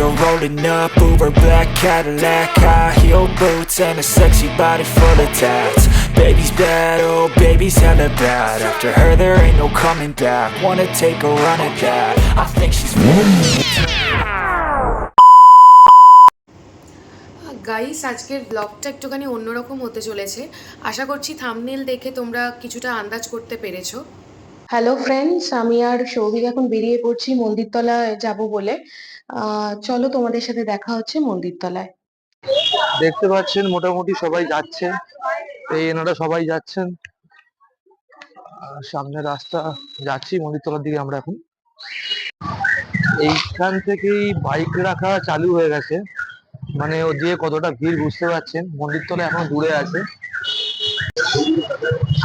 you're rolling up Uber black Cadillac High heel boots and a sexy body full of tats Baby's bad, oh baby's hella bad After her there ain't no coming back Wanna take a run at that I think she's guys আজকের ব্লগটা একটুখানি অন্যরকম হতে চলেছে আশা করছি thumbnail দেখে তোমরা কিছুটা আন্দাজ করতে পেরেছ হ্যালো ফ্রেন্ডস আমি আর সৌভিক এখন বেরিয়ে পড়ছি মন্দিরতলা যাব বলে চলো তোমাদের সাথে দেখা হচ্ছে মন্দির তলায় দেখতে পাচ্ছেন মোটামুটি সবাই যাচ্ছে। এই এনারা সবাই যাচ্ছেন। আর সামনে রাস্তা যাচ্ছি মন্দিরতলার দিকে আমরা এখন। এইখান থেকেই বাইক রাখা চালু হয়ে গেছে। মানে ও দিয়ে কতটা ভিড় বুঝতে পারছেন মন্দিরতলা এখন দূরে আছে।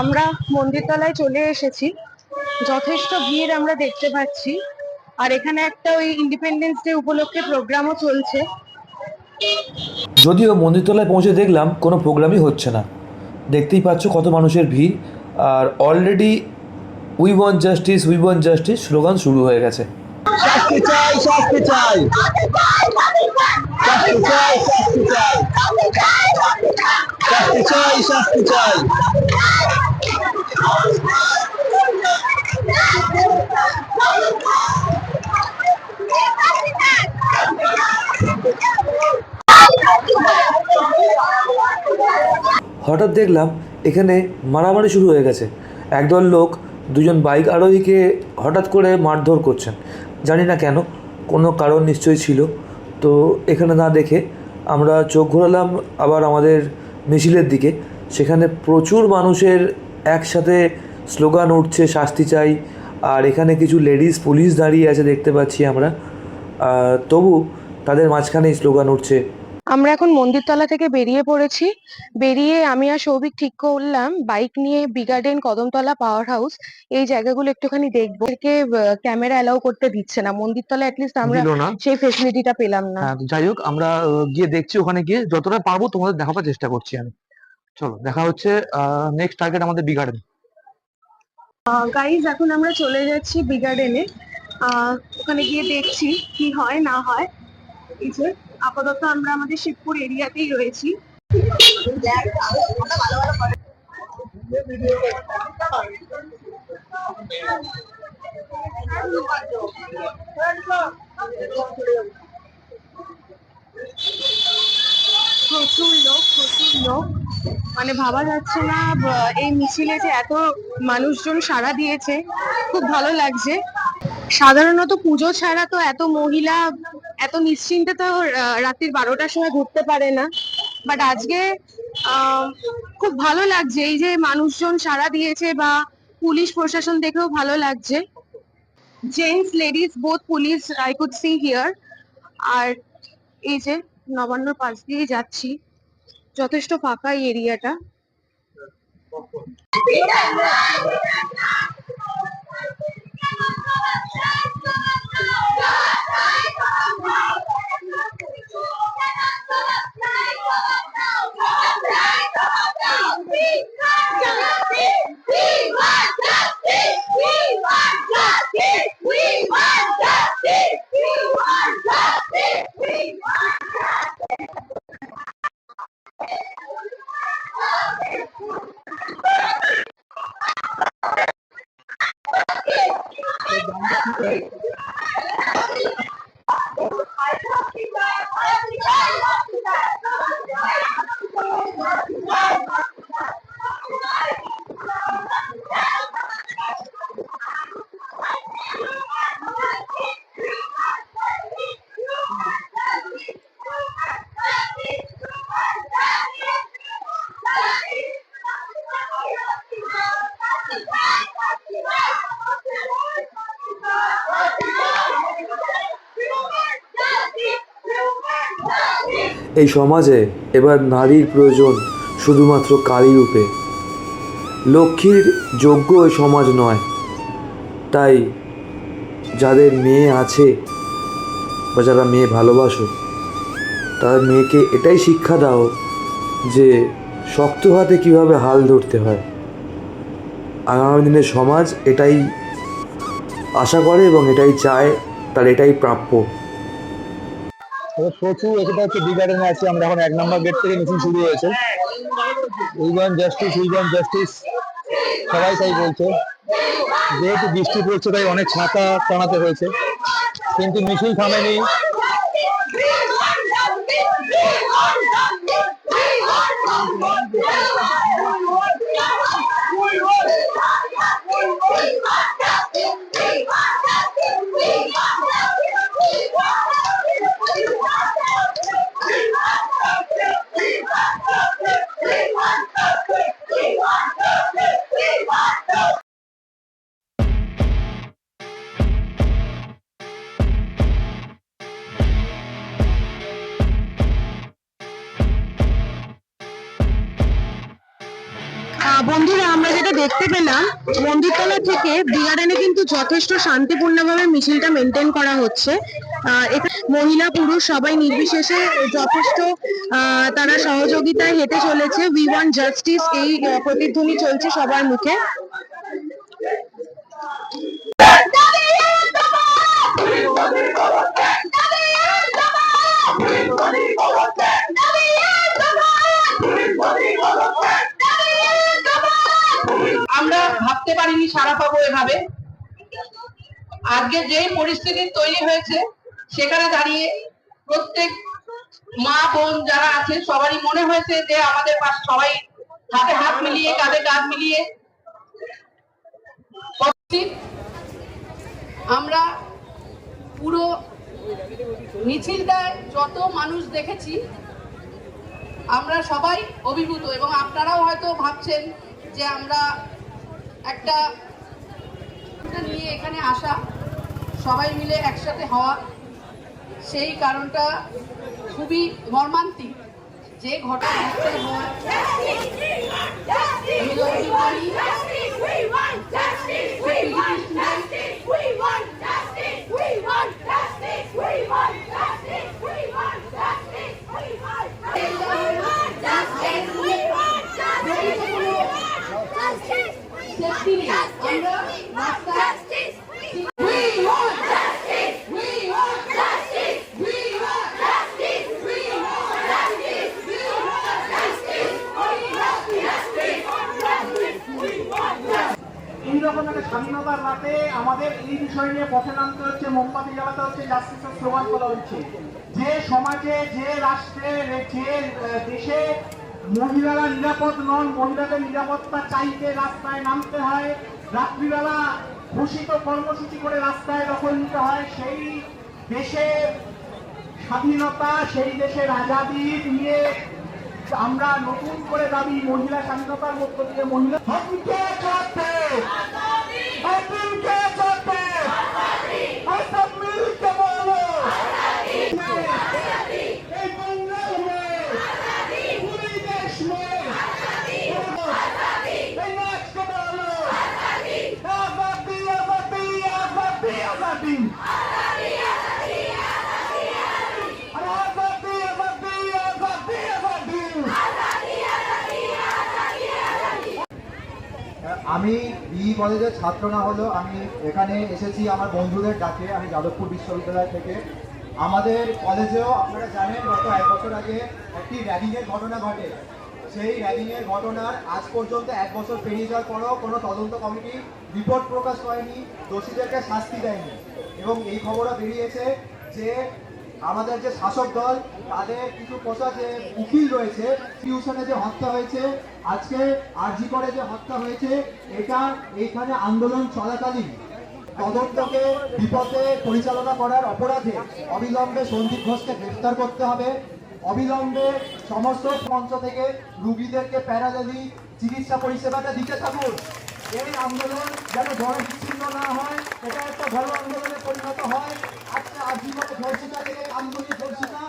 আমরা মন্দির তলায় চলে এসেছি। যথেষ্ট ভিড় আমরা দেখতে পাচ্ছি। আর এখানে একটা ওই ইন্ডিপেন্ডেন্স ডে উপলক্ষে প্রোগ্রামও চলছে। যদিও মন্দিরতলায় পৌঁছে দেখলাম কোনো প্রোগ্রামই হচ্ছে না। দেখতেই পাচ্ছ কত মানুষের ভিড়। আর already we want justice we want justice slogan শুরু হয়ে গেছে। শাস্তি চাই শাস্তি চাই। শাস্তি চাই শাস্তি চাই। শাস্তি চাই শাস্তি চাই। হঠাৎ দেখলাম এখানে মারামারি শুরু হয়ে গেছে। একদল লোক, দুজন বাইক আরোহীকে হঠাৎ করে মারধর করছেন। জানি না কেন, কোনো কারণ নিশ্চয়ই ছিল। তো এখানে না দেখে আমরা চোখ ঘোরালাম আবার আমাদের মিছিলের দিকে। সেখানে প্রচুর মানুষের একসাথে স্লোগান উঠছে, শাস্তি চাই আর এখানে কিছু লেডিস পুলিশ দাঁড়িয়ে আছে দেখতে পাচ্ছি আমরা। আহ, তবু তাদের মাঝখানে স্লোগান উঠছে। আমরা এখন মন্দিরতলা থেকে বেরিয়ে পড়েছি। বেরিয়ে আমি আর সৌভিক ঠিক করলাম। বাইক নিয়ে বিগার্ডেন কদমতলা পাওয়ার হাউস এই জায়গাগুলো একটুখানি দেখব। এদেরকে ক্যামেরা অ্যালাউ করতে দিচ্ছে না। মন্দিরতলা অ্যাটলিস্ট আমরা সেই ফেসিলিটিটা পেলাম না। হ্যাঁ যাই হোক আমরা গিয়ে দেখছি ওখানে গিয়ে। যতটা পারব তোমাদের দেখাবার চেষ্টা করছি আমি। চলো দেখা হচ্ছে নেক্সট টার্গেট আমাদের বিগার্ডেন গাইজ এখন আমরা চলে যাচ্ছি বিগার্ডেনে ওখানে গিয়ে দেখছি কি হয়, না হয়। এই যে, আপাতত আমরা আমাদের শিবপুর এরিয়াতেই রয়েছি। প্রচুর লোক প্রচুর লোক। মানে ভাবা যাচ্ছে না এই মিছিলে যে এত মানুষজন সাড়া দিয়েছে, খুব ভালো লাগছে। সাধারণত পুজো ছাড়া তো এত মহিলা, এত নিশ্চিন্তে তো রাত্রির বারোটার সময় ঘুরতে পারে না। বাট আজকে খুব ভালো লাগছে, এই যে মানুষজন সাড়া দিয়েছে বা পুলিশ, প্রশাসন দেখেও ভালো লাগছে। Gents ladies both police I could see here আর এই যে নবান্নর পাশ দিয়ে যাচ্ছি। যথেষ্ট ফাঁকা এরিয়াটা এই সমাজে এবার নারীর প্রয়োজন শুধুমাত্র কালী রূপে লক্ষ্মীর যোগ্য এই সমাজ নয়। তাই যাদের মেয়ে আছে বা যারা মেয়ে ভালোবাসো, তাদের মেয়েকে এটাই শিক্ষা দাও যে শক্ত হাতে কীভাবে হাল ধরতে হয়। আগামী দিনে সমাজ এটাই আশা করে এবং এটাই চায়, তার এটাই প্রাপ্য। এবার প্রচুর এটা হচ্ছে বি গার্ডেন আছে, আমরা এখন এক নম্বর গেট থেকে মিছিল শুরু হয়েছে। উইগন জাস্টিস উইগন জাস্টিস সবাই তাই বলছে। যেহেতু বৃষ্টি পড়ছে, তাই অনেক ছাতা টানাতে হয়েছে। কিন্তু মিছিল থামেনি। বন্ধুরা, আমরা যেটা দেখতে পেলাম, মন্দিরতলা থেকে বিয়ারেনে কিন্তু যথেষ্ট শান্তিপূর্ণভাবে মিছিলটা মেনটেন করা হচ্ছে। মহিলা, পুরুষ সবাই নির্বিশেষে যথেষ্ট তারা সহযোগিতায় হেঁটে চলেছে। উই ওয়ান জাস্টিস এই প্রতিধ্বনি চলছে সবার মুখে। সারা পাবো এভাবে। আজকে যেই পরিস্থিতি তৈরি হয়েছে, সেখানে দাঁড়িয়ে প্রত্যেক মা, বোন যারা আছে, সবারই মনে হয়েছে যে আমাদের পাশ সবাই হাতে হাত মিলিয়ে, কাঁধে কাঁধ মিলিয়ে আমরা পুরো মিছিলটায় যত মানুষ দেখেছি, আমরা সবাই অভিভূত এবং আপনারাও হয়তো ভাবছেন যে আমরা একটা নিয়ে এখানে আসা সবাই মিলে একসাথে হওয়া সেই কারণটা খুবই মর্মান্তিক। যে ঘটনা হয় বিলম্বিত করি, সেফটি নেই আমরা রাস্তায় এইরকম একটা স্বাধীনতার রাতে আমাদের এই বিষয় পথে নামতে হচ্ছে মোমবাতি জ্বালাতে। হচ্ছে জাস্টিসের স্লোগান করা হচ্ছে যে সমাজে যে রাষ্ট্রে যে দেশে মহিলারা নিরাপদ নন, মহিলাদের নিরাপত্তা চাইতে রাস্তায় নামতে হয়। রাত্রিবেলা ঘোষিত কর্মসূচি করে রাস্তায় দখল নিতে হয় সেই দেশের স্বাধীনতা সেই দেশের আজাদি নিয়ে আমরা নতুন করে দাবি মহিলা স্বাধীনতার মধ্য দিয়ে মহিলা আমি বি কলেজের ছাত্র না হলেও আমি এখানে এসেছি আমার বন্ধুদের ডাকে, আমি যাদবপুর বিশ্ববিদ্যালয় থেকে। আমাদের কলেজেও আপনারা জানেন, গত এক বছর আগে একটি র্যাগিংয়ের ঘটনা ঘটে। সেই র্যাগিংয়ের ঘটনার আজ পর্যন্ত এক বছর পেরিয়ে যাওয়ার পরেও কোনো তদন্ত কমিটি রিপোর্ট প্রকাশ করেনি, দোষীদেরকে শাস্তি দেয়নি। এবং এই খবরও বেরিয়েছে যে আমাদের যে শাসক দল, তাদের কিছু পোষা যে উকিল রয়েছে, টিউশনে যে হত্যা হয়েছে আজকে আরজি করে যে হত্যা হয়েছে, এটা এইখানে আন্দোলন চলাকালীন। তদন্তকে বিপদে পরিচালনা করার অপরাধে অবিলম্বে সন্দীপ ঘোষকে গ্রেফতার করতে হবে। অবিলম্বে সমস্ত মঞ্চ থেকে রুগীদেরকে প্যারালালি চিকিৎসা পরিষেবাটা দিতে থাকুন। এই আন্দোলন যেন বড় বিচ্ছিন্ন না হয়, এটা একটা বড় আন্দোলনে পরিণত হয়। আজকে আজীবনে ধর্ষিতা থেকে আন্দোলন ধর্ষিতা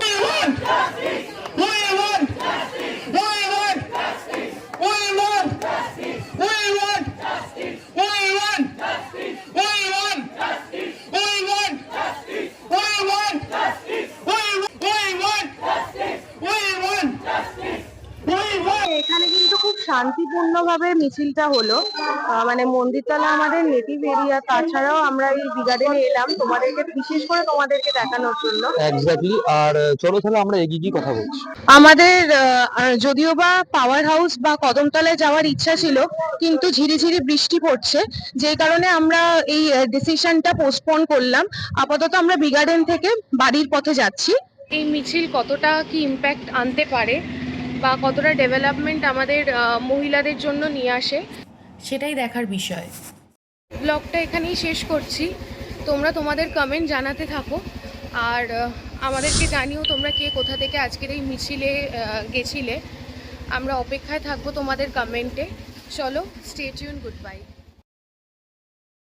Justiça! শান্তিপূর্ণভাবে মিছিলটা হলো। মানে মন্দিরতলা আমাদের নেটিভ এরিয়া তাছাড়াও আমরা এই বিগার্ডেনে এলাম তোমাদেরকে বিশেষ করে তোমাদেরকে দেখানোর জন্য। এক্স্যাক্টলি আর চলো তাহলে আমরা এগিয়ে গিয়ে কথা বলছি। আমাদের যদিও বা পাওয়ার হাউস বা কদমতলায় যাওয়ার ইচ্ছা ছিল কিন্তু ঝিরিঝিরি বৃষ্টি পড়ছে যেই কারণে আমরা এই ডিসিশনটা পোস্টপোন করলাম। আপাতত আমরা বিগার্ডেন থেকে বাড়ির পথে যাচ্ছি। এই মিছিল কতটা কি ইম্প্যাক্ট আনতে পারে? বা কতটা ডেভেলপমেন্ট আমাদের মহিলাদের জন্য নিয়ে আসে। সেটাই দেখার বিষয়। ব্লগটা এখানেই শেষ করছি। তোমরা তোমাদের কমেন্ট জানাতে থাকো। আর আমাদেরকে জানিও তোমরা কে কোথা থেকে আজকের এই মিছিলে গেছিলে। আমরা অপেক্ষায় থাকব তোমাদের কমেন্টে চলো স্টেচিউন গুড বাই